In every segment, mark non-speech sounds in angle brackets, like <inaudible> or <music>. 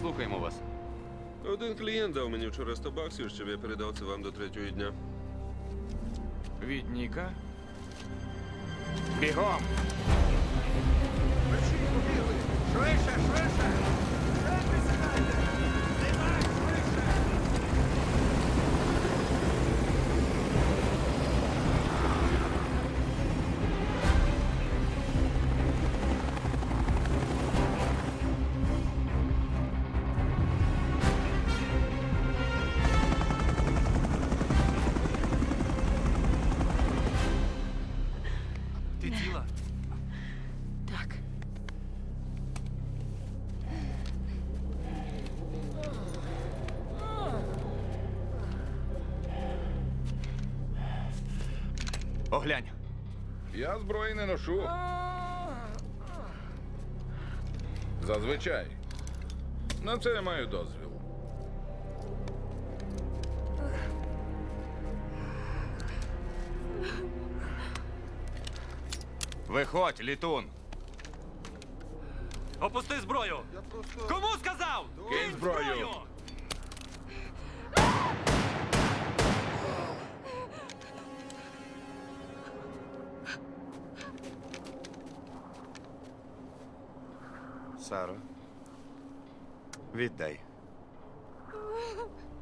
Слухаємо вас. Один клієнт дав мені вчора 100 баксів, щоб я передав це вам до третього дня. Від Ніка. Бігом! Ти Оглянь. Я зброї не ношу. Зазвичай. На це я маю дозвіл. Виходь, літун. Опусти зброю! Кому сказав? Кинь Саро, віддай.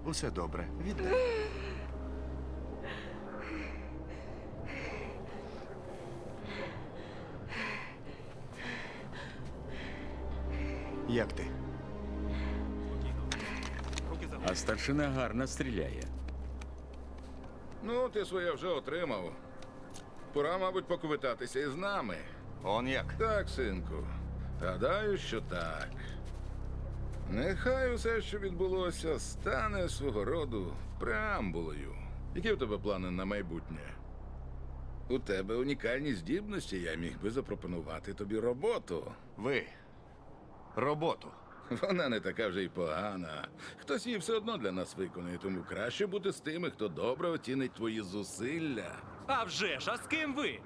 Усе добре, віддай. Як ти? А старшина гарно стріляє. Ну, ти своє вже отримав. Пора, мабуть, поквитатися із нами. Он як? Так, синку. Гадаю, що так. Нехай усе, що відбулося, стане свого роду преамбулою. Які в тебе плани на майбутнє? У тебе унікальні здібності, я міг би запропонувати тобі роботу. Ви. Роботу. Вона не така вже й погана. Хтось її все одно для нас виконує, тому краще бути з тими, хто добре оцінить твої зусилля. А вже ж, а з ким ви?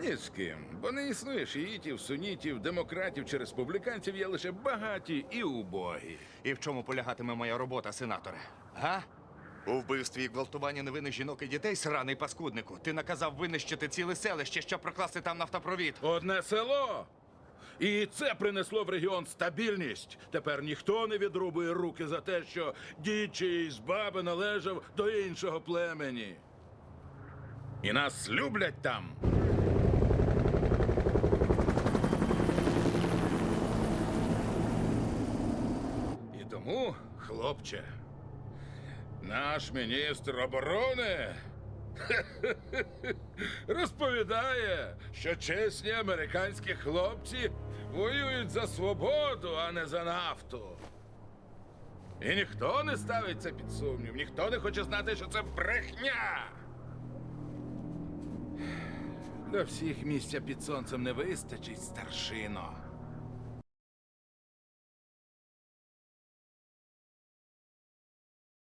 Ні з ким, бо не існує шиїтів, сунітів, демократів чи республіканців, є лише багаті і убогі. І в чому полягатиме моя робота, сенаторе? Га? У вбивстві і гвалтуванні невинних жінок і дітей, сраний паскуднику. Ти наказав винищити ціле селище, щоб прокласти там нафтопровід. Одне село. І це принесло в регіон стабільність. Тепер ніхто не відрубує руки за те, що дічий з баби належав до іншого племені. І нас люблять там. І тому, хлопче, наш міністр оборони <laughs> розповідає, що чесні американські хлопці воюють за свободу, а не за нафту. І ніхто не ставить це під сумнів, ніхто не хоче знати, що це брехня. Для всіх місця під сонцем не вистачить, старшино.